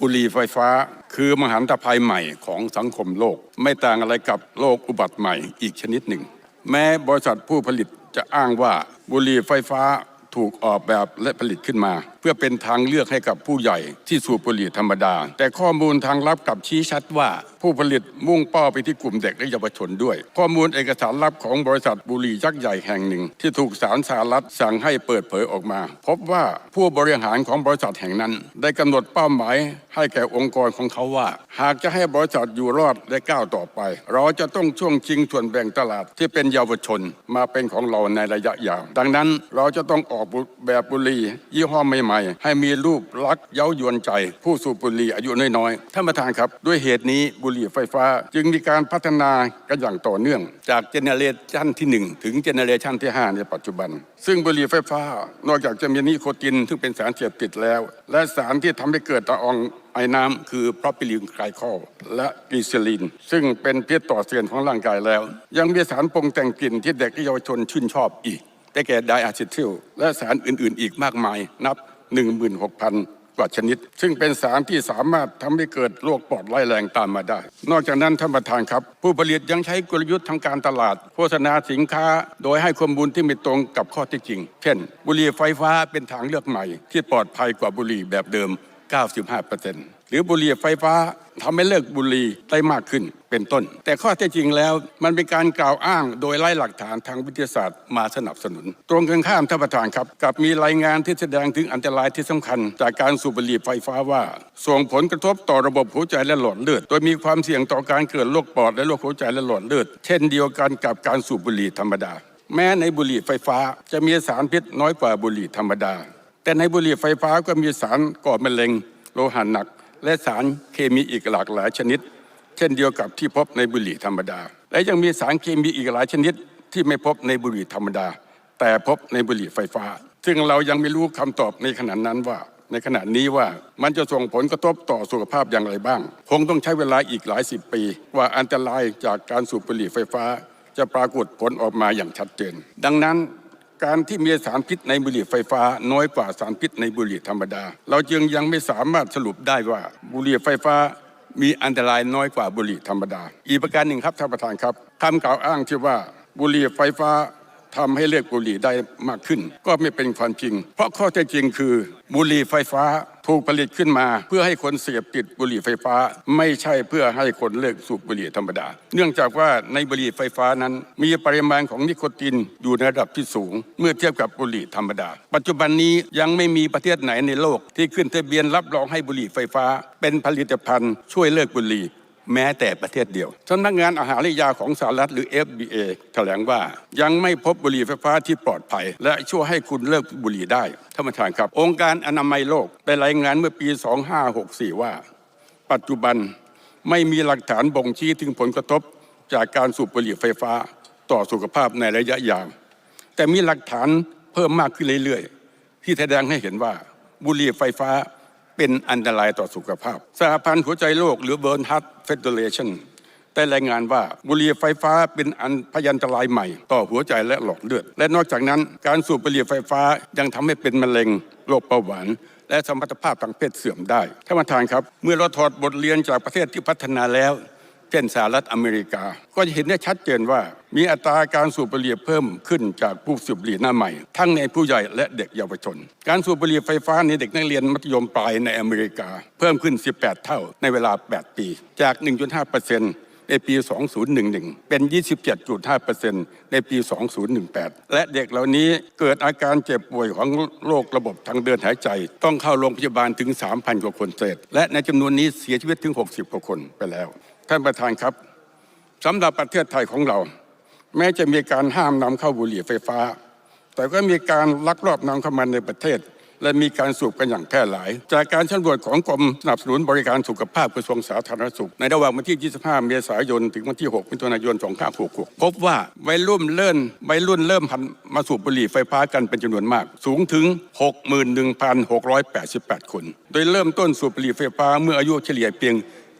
บุหรี่ไฟฟ้า คือมหันตภัยใหม่ของสังคมโลก ไม่ต่างอะไรกับโรคอุบัติใหม่อีกชนิดหนึ่ง แม้บริษัทผู้ผลิตจะอ้างว่าบุหรี่ไฟฟ้าถูกออกแบบและผลิตขึ้นมา พื่อเป็นทางเลือกให้กับผู้ใหญ่ที่สูบบุหรี่ธรรมดา แต่ข้อมูลทางลับกลับชี้ชัดว่า ผู้ผลิตมุ่งเป้าไปที่กลุ่มเด็กและเยาวชนด้วย ข้อมูลเอกสารลับของบริษัทบุหรี่ยักษ์ใหญ่แห่งหนึ่ง ที่ถูกศาลสหรัฐสั่งให้เปิดเผยออกมา พบว่าผู้บริหารของบริษัทแห่งนั้น ได้กำหนดเป้าหมายให้แก่องค์กรของเขาว่า หากจะให้บริษัทอยู่รอดและก้าวต่อไป เราจะต้องช่วงชิงส่วนแบ่งตลาดที่เป็นเยาวชนมาเป็นของเราในระยะยาว ดังนั้นเราจะต้องออกแบบบุหรี่ยี่ห้อใหม่ให้มีรูปลักษณ์เย้ายวนใจ ผู้สูบบุหรี่อายุน้อยๆท่านประธานครับ ด้วยเหตุนี้บุหรี่ไฟฟ้า จึงมีการพัฒนากันอย่างต่อเนื่อง จากเจเนเรชันที่ 1 ถึงเจเนเรชันที่ 5 ในปัจจุบัน ซึ่งบุหรี่ไฟฟ้า นอกจากจะมีนิโคตินซึ่งเป็นสารเสพติดแล้ว และสารที่ทำให้เกิดตะอองไอน้ำคือพรอพิลินไกลคอลและกลีเซอรีนซึ่งเป็นพิษต่อเสื่อนของร่างกายแล้ว ยังมีสารปรุงแต่งกลิ่นที่เด็กและเยาวชนชื่นชอบอีกได้แก่ไดอะซิทิลและสารอื่น ๆ อีกมากมาย นับ 16,000 กว่าชนิด ซึ่งเป็นสารที่สามารถทำให้เกิดโรคปอดไร้ายแรงตามมาได้ นอกจากนั้นท่านประธานครับ ผู้ผลิตยังใช้กลยุทธ์ทางการตลาด โฆษณาสินค้า โดยให้ข้อมูลที่ไม่ตรงกับข้อที่จริง เช่น บุหรี่ไฟฟ้าเป็นทางเลือกใหม่ ที่ปลอดภัยกว่าบุหรี่แบบเดิม 95% หรือบุหรี่ไฟฟ้าทำให้เลิกบุหรี่ได้มากขึ้นเป็นต้น แต่ข้อเท็จจริงแล้วมันเป็นการกล่าวอ้างโดยไร้หลักฐานทางวิทยาศาสตร์มาสนับสนุน ตรงกันข้ามท่านประธานครับกับมีรายงานที่แสดงถึงอันตรายที่สำคัญ จากการสูบบุหรี่ไฟฟ้าว่า ส่งผลกระทบต่อระบบหัวใจและหลอดเลือด โดยมีความเสี่ยงต่อการเกิดโรคปอดและโรคหัวใจและหลอดเลือด เช่นเดียวกันกับการสูบบุหรี่ธรรมดา แม้ในบุหรี่ไฟฟ้าจะมีสารพิษน้อยกว่าบุหรี่ธรรมดา แต่ในบุหรี่ไฟฟ้าก็มีสารก่อมะเร็งโลหะหนัก และสารเคมีอีกหลากหลายชนิด เช่นเดียวกับที่พบในบุหรี่ธรรมดา และยังมีสารเคมีอีกหลายชนิด ที่ไม่พบในบุหรี่ธรรมดา แต่พบในบุหรี่ไฟฟ้า ซึ่งเรายังไม่รู้คำตอบในขณะนั้นว่า ในขณะนี้ว่ามันจะส่งผลกระทบต่อสุขภาพอย่างไรบ้าง คงต้องใช้เวลาอีกหลายสิบปี ว่าอันตรายจากการสูบบุหรี่ไฟฟ้า จะปรากฏผลออกมาอย่างชัดเจน ดังนั้น การที่มีสารพิษในบุหรี่ไฟฟ้าน้อยกว่าสารพิษในบุหรี่ธรรมดา เราจึงยังไม่สามารถสรุปได้ว่าบุหรี่ไฟฟ้ามีอันตรายน้อยกว่าบุหรี่ธรรมดา อีกประการหนึ่งครับท่านประธานครับคำกล่าวอ้างที่ว่าบุหรี่ไฟฟ้าทำให้เลิกบุหรี่ได้มากขึ้น ก็ไม่เป็นความจริง เพราะข้อเท็จจริงคือบุหรี่ไฟฟ้า ถูกผลิตขึ้นมา เพื่อให้คนเสพติดบุหรี่ไฟฟ้า ไม่ใช่เพื่อให้คนเลิกสูบบุหรี่ธรรมดา เนื่องจากว่าในบุหรี่ไฟฟ้านั้น มีปริมาณของนิโคตินอยู่ในระดับที่สูง เมื่อเทียบกับบุหรี่ธรรมดา ปัจจุบันนี้ยังไม่มีประเทศไหนในโลก ที่ขึ้นทะเบียนรับรองให้บุหรี่ไฟฟ้า เป็นผลิตภัณฑ์ช่วยเลิกบุหรี่ แม้แต่ประเทศเดียวสำนักงานอาหารและยาของสหรัฐหรือ FDA แถลงว่ายังไม่พบบุหรี่ไฟฟ้าที่ปลอดภัย และช่วยให้คุณเลิกบุหรี่ได้ท่านประธานครับ องค์การอนามัยโลกได้รายงานเมื่อปี 2564 ว่า ปัจจุบันไม่มีหลักฐานบ่งชี้ถึงผลกระทบจากการสูบบุหรี่ไฟฟ้าต่อสุขภาพในระยะยาว แต่มีหลักฐานเพิ่มมากขึ้นเรื่อยๆ ที่แสดงให้เห็นว่าบุหรี่ไฟฟ้า เป็นอันตรายต่อสุขภาพ สหพันธ์หัวใจโลกหรือเบิร์นฮัตเฟดเดเรชันได้รายงานว่าบุหรี่ไฟฟ้าเป็นอันพยันตรายใหม่ ต่อหัวใจและหลอดเลือด และนอกจากนั้นการสูบบุหรี่ไฟฟ้ายังทำให้เป็นมะเร็งโรคเบาหวานและสมรรถภาพทางเพศเสื่อมได้ท่านประธานครับ เมื่อเราถอดบทเรียนจากประเทศที่พัฒนาแล้ว เช่นสหรัฐอเมริกา ก็จะเห็นได้ชัดเจนว่า มีอัตราการสูบบุหรี่เพิ่มขึ้นจากผู้สูบบุหรี่หน้าใหม่ ทั้งในผู้ใหญ่และเด็กเยาวชน การสูบบุหรี่ไฟฟ้าในเด็กนักเรียนมัธยมปลายในอเมริกา เพิ่มขึ้น 18 เท่าในเวลา 8 ปี จาก 1.5%ในปี 2011 เป็น 27.5%ในปี 2018 และเด็กเหล่านี้เกิดอาการเจ็บป่วยของโรคระบบทางเดินหายใจ ต้องเข้าโรงพยาบาลถึง 3,000 กว่าคนเศษ และในจำนวนนี้เสียชีวิตถึง 60 กว่าคนไปแล้ว ท่านประธานครับสำหรับประเทศไทยของเรา แม้จะมีการห้ามนำเข้าบุหรี่ไฟฟ้า แต่ก็มีการลักลอบนำเข้ามาในประเทศ และมีการสูบกันอย่างแพร่หลาย จากการสำรวจของกรมสนับสนุนบริการสุขภาพกระทรวงสาธารณสุข ในระหว่างวันที่ 25 เมษายน ถึงวันที่ 6 มิถุนายน 2566 พบว่าวัยรุ่นเริ่มวัยรุ่นเริ่มหันมาสูบบุหรี่ไฟฟ้ากันเป็นจำนวนมาก สูงถึง 61,688 คน โดยเริ่มต้นสูบบุหรี่ไฟฟ้าเมื่ออายุเฉลี่ยเพียง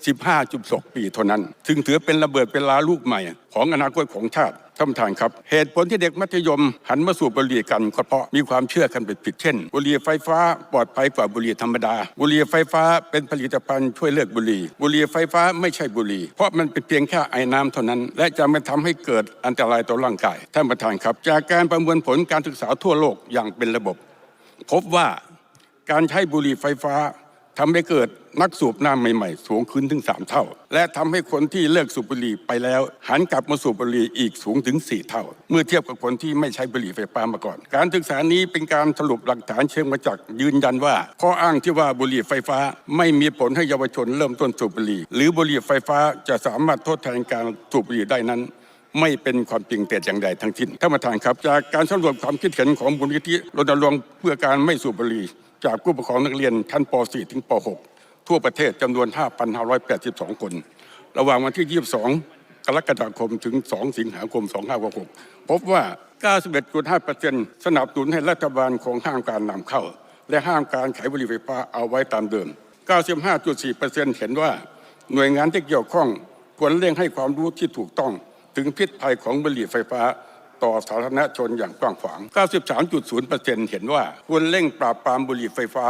15.6 ปีเท่านั้นซึ่งถือเป็นระเบิดเป็นลาลูกใหม่ ของอนาคตของชาติท่านประธานครับ เหตุผลที่เด็กมัธยม หันมาสูบบุหรี่กันก็เพราะมีความเชื่อกันผิดๆเช่น บุหรี่ไฟฟ้าปลอดภัยกว่าบุหรี่ธรรมดา บุหรี่ไฟฟ้าเป็นผลิตภัณฑ์ช่วยเลิกบุหรี่ บุหรี่ไฟฟ้าไม่ใช่บุหรี่ เพราะมันเป็นเพียงแค่ไอ้น้ำเท่านั้น และจะไม่ทำให้เกิดอันตรายต่อร่างกาย ท่านประธานครับ จากการประมวลผลการศึกษาทั่วโลกอย่างเป็นระบบ พบว่าการใช้บุหรี่ไฟฟ้าทำให้เกิด นักสูบหน้ำใหม่ๆ สูงขึ้นถึง 3 เท่า และทำให้คนที่เลิกสูบบุหรี่ไปแล้ว หันกลับมาสูบบุหรี่อีกสูงถึง 4 เท่า เมื่อเทียบกับคนที่ไม่ใช้บุหรี่ไฟฟ้ามาก่อน การศึกษานี้เป็นการสรุปหลักฐานเชิงประจักษ์ยืนยันว่า ข้ออ้างที่ว่าบุหรี่ไฟฟ้า ไม่มีผลให้เยาวชนเริ่มต้นสูบบุหรี่ หรือบุหรี่ไฟฟ้าจะสามารถทดแทนการสูบบุหรี่ได้นั้นไม่เป็นความจริงแต่อย่างใดทั้งสิ้นท่านประธานครับ จากการสำรวจความคิดเห็นของมูลนิธิรณรงค์เพื่อการไม่สูบบุหรี่ จากผู้ปกครองนักเรียนชั้นป .4 ถึงป .6 ทั่วประเทศจำนวน 5,582 คน ระหว่างวันที่ 22 กรกฎาคมถึง 2 สิงหาคม 2566 พบว่า 91.5%สนับสนุนให้รัฐบาลของห้ามการนำเข้า และห้ามการขายบุหรี่ไฟฟ้าเอาไว้ตามเดิม 95.4%เห็นว่าหน่วยงานที่เกี่ยวข้องควรเร่งให้ความรู้ที่ถูกต้อง ถึงพิษภัยของบุหรี่ไฟฟ้าต่อสาธารณชนอย่างกว้างขวาง 93.0%เห็นว่าควรเร่งปราบปรามบุหรี่ไฟฟ้า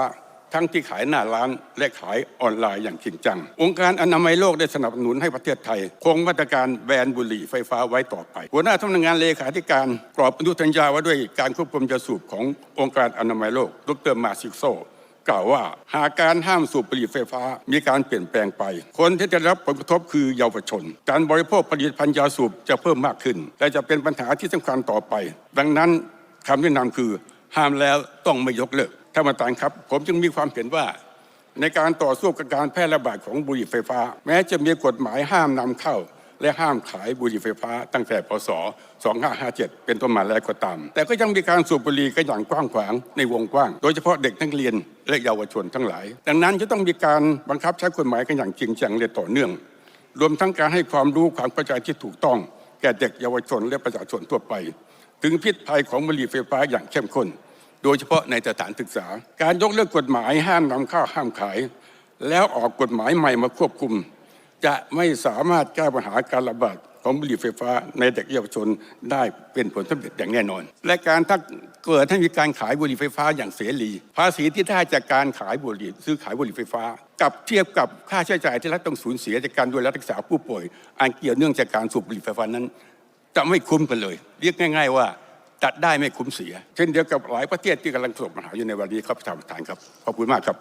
ทั้งที่ขายหน้าร้านและขายออนไลน์อย่างจริงจัง องค์การอนามัยโลกได้สนับสนุนให้ประเทศไทย คงมาตรการแบนบุหรี่ไฟฟ้าไว้ต่อไป หัวหน้าสำนักงานเลขาธิการกรอบอนุสัญญาว่าด้วยการควบคุมยาสูบขององค์การอนามัยโลก ดรมาซิกโซกล่าวว่าหากการห้ามสูบบุหรี่ไฟฟ้ามีการเปลี่ยนแปลงไป คนที่จะรับผลกระทบคือเยาวชน การบริโภคผลิตภัณฑ์ยาสูบจะเพิ่มมากขึ้น และจะเป็นปัญหาที่สำคัญต่อไป ดังนั้นคำแนะนำคือห้ามแล้วต้องไม่ยกเลิก ท่านประธานครับ ผมจึงมีความเห็นว่า ในการต่อสู้กับการแพร่ระบาดของบุหรี่ไฟฟ้า แม้จะมีกฎหมายห้ามนำเข้า และห้ามขายบุหรี่ไฟฟ้า ตั้งแต่พศ 2557 เป็นต้นมาแล้วก็ตาม แต่ก็ยังมีการสูบบุหรี่กันอย่างกว้างขวางในวงกว้าง โดยเฉพาะเด็กนักเรียนและเยาวชนทั้งหลาย ดังนั้นจะต้องมีการบังคับใช้กฎหมายกันอย่างจริงจังและต่อเนื่อง รวมทั้งการให้ความรู้ความเข้าใจที่ถูกต้องแก่เด็กเยาวชนและประชาชนทั่วไป ถึงพิษภัยของบุหรี่ไฟฟ้าอย่างเข้มข้น โดยเฉพาะในสถานศึกษา การยกเลิกกฎหมายห้ามนำเข้าห้ามขาย แล้วออกกฎหมายใหม่มาควบคุม จะไม่สามารถแก้ปัญหาการระบาดของบุหรี่ไฟฟ้าในเด็กเยาวชนได้เป็นผลสำเร็จอย่างแน่นอน และการถ้าเกิดให้มีการขายบุหรี่ไฟฟ้าอย่างเสรี ภาษีที่ได้จากการขายบุหรี่ซื้อขายบุหรี่ไฟฟ้า กับเทียบกับค่าใช้จ่ายที่รัฐต้องสูญเสียจากการดูแลรักษาผู้ป่วยอันเกี่ยวเนื่องจากการสูบบุหรี่ไฟฟ้านั้น จะไม่คุ้มกันเลย เรียกง่าย ๆว่า ตัดได้ไม่คุ้มเสีย เช่นเดียวกับหลายประเทศที่กำลังประสบปัญหาอยู่ในวันนี้ครับท่านประธานครับขอบคุณมากครับ